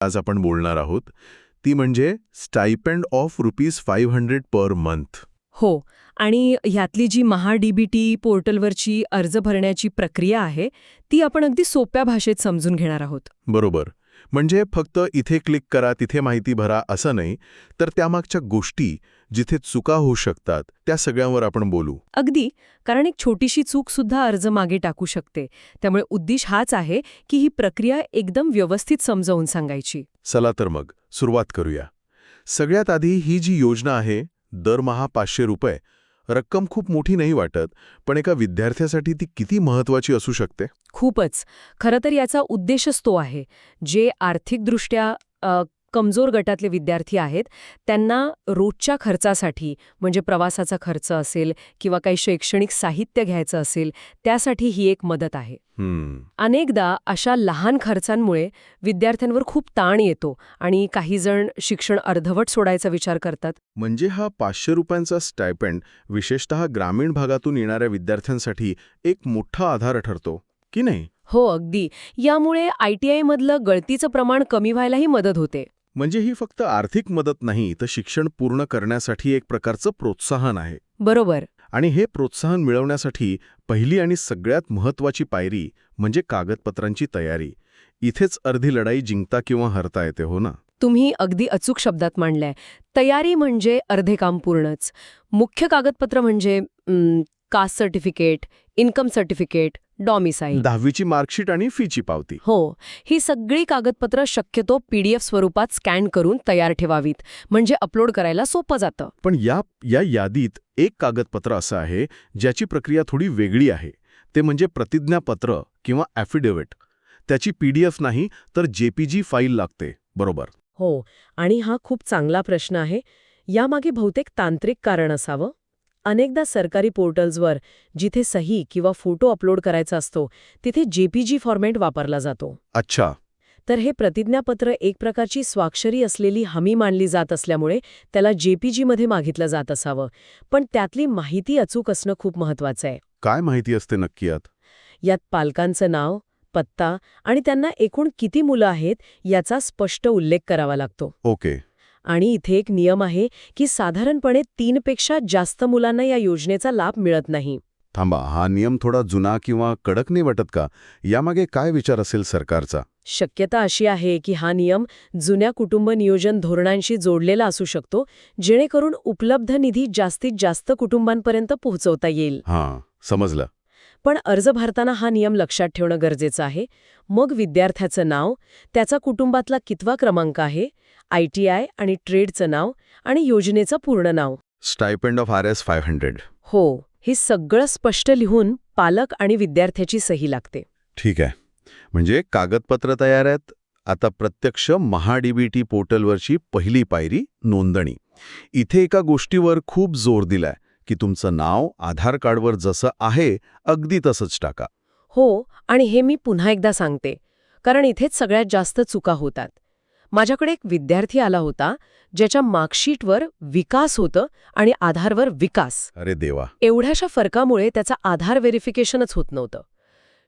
आज आपण बोलणार आहोत. ती म्हणजे stipend of rupees five hundred per month. हो आणि ह्यातली जी महा डीबीटी पोर्टलवरची अर्ज भरण्याची प्रक्रिया आहे ती आपण अगदी सोप्या भाषेत समजून घेणार आहोत. बरोबर. म्हणजे फक्त इथे क्लिक करा तिथे माहिती भरा असं नाही तर त्यामागच्या गोष्टी जिथे चुका होऊ शकतात त्या सगळ्यांवर आपण बोलू. अगदी. कारण एक छोटीशी चूक सुद्धा अर्ज मागे टाकू शकते. त्यामुळे उद्दिश हाच आहे की ही प्रक्रिया एकदम व्यवस्थित समजावून सांगायची. चला तर मग सुरुवात करूया. सगळ्यात आधी ही जी योजना आहे दरमहा पाचशे रुपये रक्कम खूप मोठी नाही वाटत पण एका विद्यार्थ्यासाठी ती किती महत्वाची असू शकते? खूपच. खरं तर याचा उद्देशच तो आहे. जे आर्थिकदृष्ट्या कमजोर गटातले विद्यार्थी आहेत त्यांना रोजच्या खर्चासाठी म्हणजे प्रवासाचा खर्च असेल किंवा काही शैक्षणिक साहित्य घ्यायचं असेल त्यासाठी ही एक मदत आहे. अनेकदा अशा लहान खर्चांमुळे विद्यार्थ्यांवर खूप ताण येतो आणि काही जण शिक्षण अर्धवट सोडायचा विचार करतात. म्हणजे हा पाचशे रुपयांचा स्टायपेंड विशेषतः ग्रामीण भागातून येणाऱ्या विद्यार्थ्यांसाठी एक मोठा आधार ठरतो की नाही? हो अगदी. यामुळे आय टी आयमधलं गळतीचं प्रमाण कमी व्हायलाही मदत होते. म्हणजे ही फक्त आर्थिक मदत नाही तर शिक्षण पूर्ण करण्यासाठी एक प्रकारचं प्रोत्साहन आहे. बरोबर. आणि हे प्रोत्साहन मिळवण्यासाठी पहिली आणि सगळ्यात महत्वाची पायरी म्हणजे कागदपत्रांची तयारी. इथेच अर्धी लढाई जिंकता किंवा हरता येते हो ना? तुम्ही अगदी अचूक शब्दात मांडलंय. तयारी म्हणजे अर्धे काम पूर्णच. मुख्य कागदपत्र म्हणजे caste certificate income certificate domicile. दहावीची मार्कशीट आणि फीची पावती. हो ही सगळी कागदपत्र शक्यतो पीडीएफ स्वरूपात स्कॅन करून तयार ठेवावीत. म्हणजे अपलोड करायला सोपं जातं. पण या या यादीत एक कागदपत्र असं आहे ज्याची प्रक्रिया थोडी वेगळी आहे. ते म्हणजे प्रतिज्ञापत्र किंवा ॲफिडेव्हिट. त्याची पीडीएफ नाही तर जेपीजी फाईल लागते. बरोबर. हो आणि हा खूप चांगला प्रश्न आहे. यामागे बहुतेक तांत्रिक कारण असावं. अनेकदा सरकारी पोर्टल्सवर जिथे सही किंवा फोटो अपलोड करायचा असतो तिथे जेपीजी फॉर्मॅट वापरला जातो. अच्छा. तर हे प्रतिज्ञापत्र एक प्रकारची स्वाक्षरी असलेली हमी मानली जात असल्यामुळे त्याला जेपीजीमध्ये मागितलं जात असावं. पण त्यातली माहिती अचूक असणं खूप महत्वाचं आहे. काय माहिती असते नक्की यात? यात पालकांचं नाव पत्ता आणि त्यांना एकूण किती मुलं आहेत याचा स्पष्ट उल्लेख करावा लागतो. ओके. आणि इथे एक नियम आहे की साधारणपणे तीनपेक्षा जास्त मुलांना या योजनेचा लाभ मिळत नाही. थांबा हा नियम थोडा जुना किंवा कडक नाही वाटत का? यामागे काय विचार असेल सरकारचा? शक्यता अशी आहे की हा नियम जुन्या कुटुंब नियोजन धोरणांशी जोडलेला असू शकतो जेणेकरून उपलब्ध निधी जास्तीत जास्त कुटुंबांपर्यंत पोहोचवता येईल. हां समजलं. पण अर्ज भरताना हा नियम लक्षात ठेवणं गरजेचं आहे. मग विद्यार्थ्याचं नाव त्याचा कुटुंबातला कितवा क्रमांक आहे आय टी आय आणि ट्रेडचं नाव आणि योजनेचं पूर्ण नाव. Stipend of R S five hundred. हो हे सगळं स्पष्ट लिहून पालक आणि विद्यार्थ्याची सही लागते. ठीक आहे. म्हणजे कागदपत्र तयार आहेत. आता प्रत्यक्ष महाडीबीटी पोर्टलवरची पहिली पायरी नोंदणी. इथे एका गोष्टीवर खूप जोर दिलाय की तुमचं नाव आधार कार्डवर जसं आहे अगदी तसंच टाका. हो आणि हे मी पुन्हा एकदा सांगते कारण इथेच सगळ्यात जास्त चुका होतात. माझ्याकडे एक विद्यार्थी आला होता ज्याच्या मार्कशीटवर विकास होतं आणि आधारवर विकास. अरे देवा. एवढ्याशा फरकामुळे त्याचा आधार व्हेरिफिकेशनच होत नव्हतं.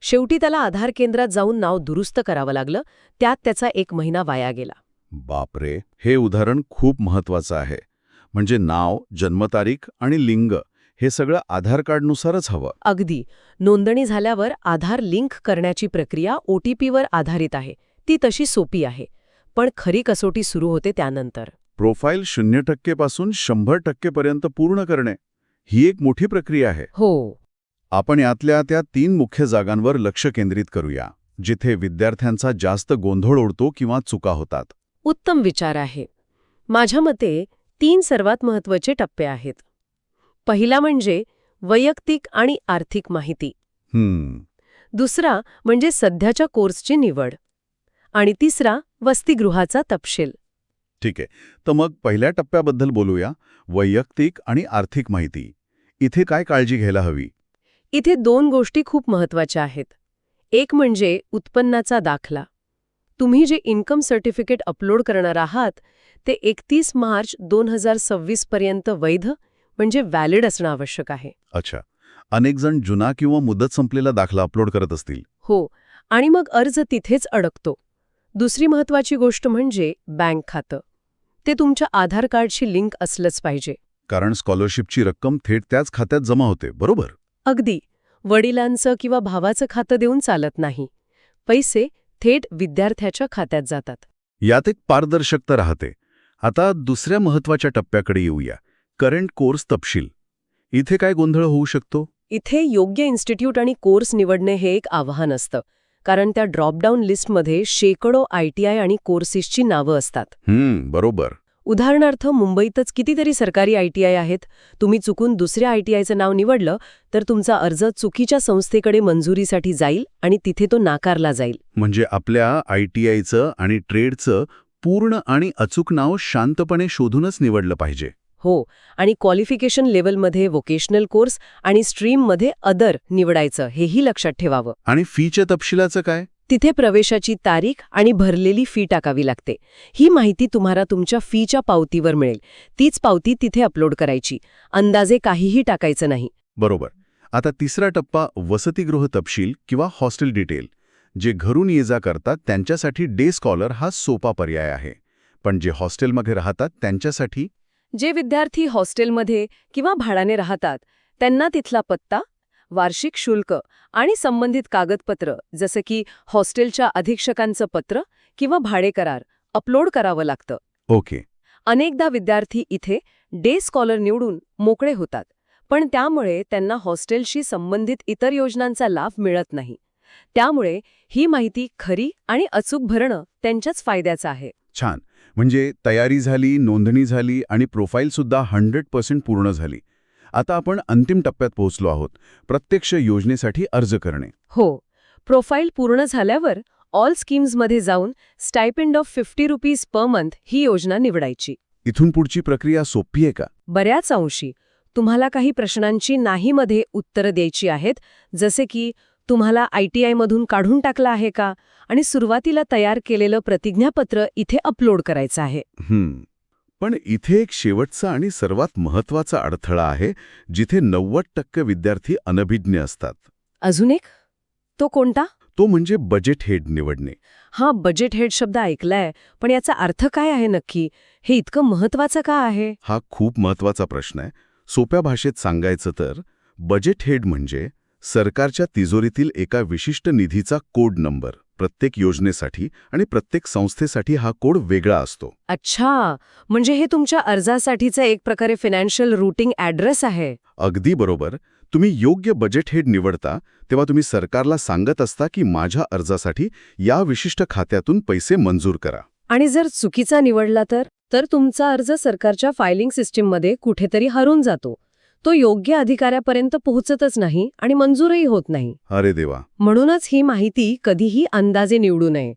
शेवटी त्याला आधार केंद्रात जाऊन नाव दुरुस्त करावं लागलं त्यात त्याचा एक महिना वाया गेला. बापरे हे उदाहरण खूप महत्वाचं आहे. म्हणजे नाव जन्मतारीख आणि लिंग हे सगळं आधार कार्डनुसारच हवं. अगदी. नोंदणी झाल्यावर आधार लिंक करण्याची प्रक्रिया ओटीपीवर आधारित आहे. ती तशी सोपी आहे. पण खरी कसोटी सुरू होते त्यानंतर. प्रोफाईल शून्य टक्केपासून शंभर टक्केपर्यंत पूर्ण करणे ही एक मोठी प्रक्रिया आहे. हो. आपण यातल्या त्या तीन मुख्य जागांवर लक्ष केंद्रित करूया जिथे विद्यार्थ्यांचा जास्त गोंधळ उडतो किंवा चुका होतात. उत्तम विचार आहे. माझ्या मते तीन सर्वात महत्त्वाचे टप्पे आहेत. पहिला म्हणजे वैयक्तिक आणि आर्थिक माहिती. हम्म. दुसरा म्हणजे सध्याच्या कोर्सची निवड. आणि तिसरा वसतिगृहाचा तपशील. ठीक आहे. तर मग पहिल्या टप्प्याबद्दल बोलूया. वैयक्तिक आणि आर्थिक माहिती. इथे काय काळजी घ्यायला हवी? इथे दोन गोष्टी खूप महत्त्वाच्या आहेत. एक म्हणजे उत्पन्नाचा दाखला. तुम्ही जे इन्कम सर्टिफिकेट अपलोड करणार आहात ते एकतीस मार्च दोन हजार सव्वीस पर्यंत वैध म्हणजे व्हॅलिड असणं आवश्यक आहे. अच्छा. अनेक जण जुना किंवा मुदत संपलेला दाखला अपलोड करत असतील. हो. आणि मग अर्ज तिथेच अडकतो. दुसरी महत्वाची गोष्ट म्हणजे बँक खातं. ते तुमच्या आधार कार्डशी लिंक असलंच पाहिजे. कारण स्कॉलरशिपची रक्कम थेट त्याच खात्यात जमा होते बरोबर? अगदी. वडिलांचं किंवा भावाचं खातं देऊन चालत नाही. पैसे थेट विद्यार्थ्याच्या खात्यात जातात. यात एक पारदर्शकता राहते. आता दुसऱ्या महत्त्वाच्या टप्प्याकडे येऊया. करंट कोर्स तपशील. इथे काय गोंधळ होऊ शकतो? इथे योग्य इन्स्टिट्यूट आणि कोर्स निवडणे हे एक आव्हान असतं. कारण त्या ड्रॉपडाऊन लिस्टमध्ये शेकडो आयटीआय आणि कोर्सेसची नावं असतात. बरोबर. उदाहरणार्थ मुंबईतच कितीतरी सरकारी आयटीआय आहेत. तुम्ही चुकून दुसऱ्या आयटीआयचं नाव निवडलं तर तुमचा अर्ज चुकीच्या संस्थेकडे मंजुरीसाठी जाईल आणि तिथे तो नाकारला जाईल. म्हणजे आपल्या आय टी आयचं आणि ट्रेडचं पूर्ण आणि अचूक नाव शांतपणे शोधूनच निवडलं पाहिजे. हो आणि क्वालिफिकेशन लेवलमध्ये व्होकेशनल कोर्स आणि स्ट्रीममध्ये अदर निवडायचं हेही लक्षात ठेवावं. आणि फीच्या तपशिलाचं काय? तिथे प्रवेशाची तारीख आणि भरलेली फी टाकावी लागते. ही माहिती तुम्हाला तुमच्या फीच्या पावतीवर मिळेल. तीच पावती तिथे अपलोड करायची. अंदाजे काहीही टाकायचं नाही. बरोबर. आता तिसरा टप्पा वसतिगृह तपशील किंवा हॉस्टेल डिटेल. जे घरून ये जा करतात त्यांच्यासाठी डे स्कॉलर हा सोपा पर्याय आहे. पण जे हॉस्टेलमध्ये राहतात त्यांच्यासाठी जे विद्यार्थी हॉस्टेलमध्ये किंवा भाड्याने राहतात त्यांना तिथला पत्ता वार्षिक शुल्क आणि संबंधित कागदपत्र जसं की हॉस्टेलच्या अधीक्षकांचं पत्र किंवा भाडे करार अपलोड करावं लागतं. ओके. अनेकदा विद्यार्थी इथे डे स्कॉलर निवडून मोकळे होतात पण त्यामुळे त्यांना हॉस्टेलशी संबंधित इतर योजनांचा लाभ मिळत नाही. त्यामुळे ही माहिती खरी आणि अचूक भरणं त्यांच्याच फायद्याचं आहे. छान. म्हणजे तयारी झाली नोंदणी झाली आणि प्रोफाईलसुद्धा हंड्रेड पर्सेंट पूर्ण झाली. आता आपण अंतिम टप्प्यात पोहोचलो आहोत. प्रत्यक्ष योजनेसाठी अर्ज करणे. हो. प्रोफाईल पूर्ण झाल्यावर ऑल स्कीम्समध्ये जाऊन stipend of fifty rupees per month ही योजना निवडायची. इथून पुढची प्रक्रिया सोपी आहे का? बऱ्याच अंशी. तुम्हाला काही प्रश्नांची नाहीमध्ये उत्तरं द्यायची आहेत जसे की तुम्हाला आयटीआयमधून काढून टाकलं आहे का? आणि सुरुवातीला तयार केलेलं प्रतिज्ञापत्र इथे अपलोड करायचं आहे. पण इथे एक शेवटचा आणि सर्वात महत्त्वाचा अडथळा आहे जिथे नव्वद टक्के विद्यार्थी अनभिज्ञ असतात. अजून एक? तो कोणता? तो म्हणजे बजेट हेड निवडणे. हा बजेट हेड शब्द ऐकलाय पण याचा अर्थ काय आहे नक्की? हे इतकं महत्वाचं का आहे? हा खूप महत्त्वाचा प्रश्न आहे. सोप्या भाषेत सांगायचं तर बजेट हेड म्हणजे सरकारच्या तिजोरीतील एका विशिष्ट निधीचा कोड नंबर प्रत्येक योजनेसाठी आणि प्रत्येक संस्थेसाठी हा कोड वेगळा असतो. अच्छा म्हणजे हे तुमच्या अर्जासाठीचं एक प्रकारे फायनान्शियल रूटिंग ॲड्रेस आहे. अगदी बरोबर. तुम्ही योग्य बजेट हेड निवडता तेव्हा तुम्ही सरकारला सांगत असता की माझ्या अर्जासाठी या विशिष्ट खात्यातून पैसे मंजूर करा. आणि जर चुकीचा निवडला तर? तर तुमचा अर्ज सरकारच्या फायलिंग सिस्टीममध्ये कुठेतरी हरून जातो. तो योग्य अधिकाऱ्यापर्यंत पोहोचतच नाही आणि मंजूरही होत नाही. अरे देवा. म्हणूनच ही माहिती कधीही अंदाजे निवडू नये.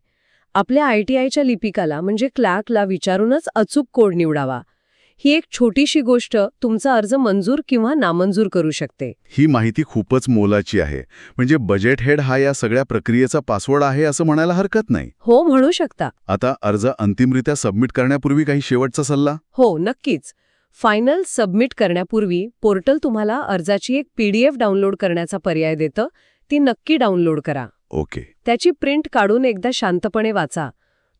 आपल्या आयटीआयच्या लिपिकाला म्हणजे क्लॅर्कला विचारूनच अचूक कोड निवडावा. ही एक छोटीशी गोष्ट तुमचा अर्ज मंजूर किंवा नामंजूर करू शकते. ही माहिती खूपच मोलाची आहे. म्हणजे बजेट हेड हा या सगळ्या प्रक्रियेचा पासवर्ड आहे असं म्हणायला हरकत नाही. हो म्हणू शकता. आता अर्ज अंतिमरित्या सबमिट करण्यापूर्वी काही शेवटचा सल्ला? हो नक्कीच. फायनल सबमिट करण्यापूर्वी पोर्टल तुम्हाला अर्जाची एक पीडीएफ डाउनलोड करण्याचा पर्याय देतं. ती नक्की डाउनलोड करा. ओके. त्याची प्रिंट काढून एकदा शांतपणे वाचा.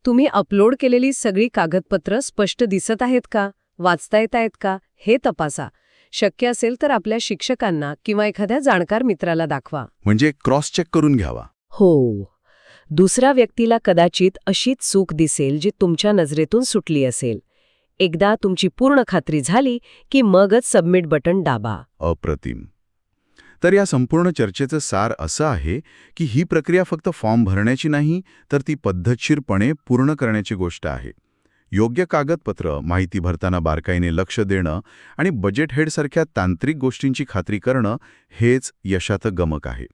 तुम्ही अपलोड केलेली सगळी कागदपत्र स्पष्ट दिसत आहेत का? वाचता येत आहेत का? हे तपासा. शक्य असेल तर आपल्या शिक्षकांना किंवा एखाद्या जाणकार मित्राला दाखवा. म्हणजे क्रॉस चेक करून घ्यावा. हो. दुसऱ्या व्यक्तीला कदाचित अशीच चूक दिसेल जी तुमच्या नजरेतून सुटली असेल. एकदा तुमची पूर्ण खात्री झाली की मगच सबमिट बटन दाबा. अप्रतिम. तर या संपूर्ण चर्चेचं सार असं आहे की ही प्रक्रिया फक्त फॉर्म भरण्याची नाही तर ती पद्धतशीरपणे पूर्ण करण्याची गोष्ट आहे. योग्य कागदपत्र माहिती भरताना बारकाईने लक्ष देणं आणि बजेट हेडसारख्या तांत्रिक गोष्टींची खात्री करणं हेच यशाचं गमक आहे.